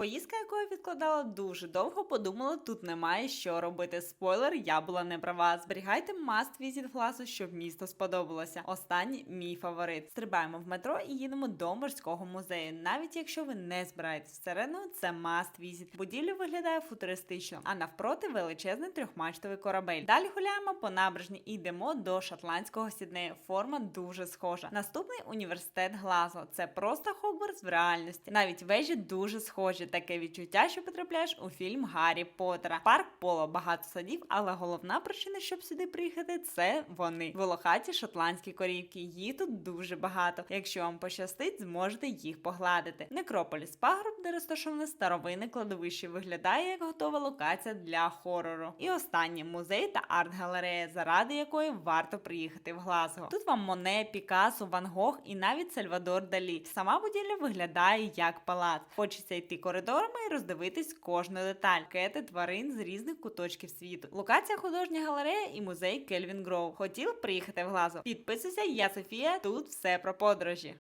Поїздка, яку я відкладала дуже довго, подумала, тут немає що робити. Спойлер, я була не права. Зберігайте маст візит класу, щоб місто сподобалося. Останній мій фаворит. Стрибаємо в метро і їдемо до морського музею. Навіть якщо ви не збираєтесь всередину, це маст візит. Будівля виглядає футуристично, а навпроти величезний трьохмачтовий корабель. Далі гуляємо по набережні і йдемо до шотландського сіднею. Форма дуже схожа. Наступний університет Глазго. Це просто Хогвартс в реальності. Навіть вежі дуже схожі. Таке відчуття, що потрапляєш у фільм Гаррі Поттера. Парк поло багато садів, але головна причина, щоб сюди приїхати, це вони. Волохаті шотландські корівки. Їх тут дуже багато. Якщо вам пощастить, зможете їх погладити. Некрополіс пагорб, де розташоване старовинне кладовище, виглядає як готова локація для хорору. І останнє музей та арт-галерея, заради якої варто приїхати в Глазго. Тут вам Моне, Пікассо, Ван Гог і навіть Сальвадор Далі. Сама будівля виглядає як палац. Хочеться йти коридорами і роздивитись кожну деталь, кети тварин з різних куточків світу. Локація художня галерея і музей Кельвін Гроу. Хотів приїхати в Глазо. Підписуйся, я Софія. Тут все про подорожі.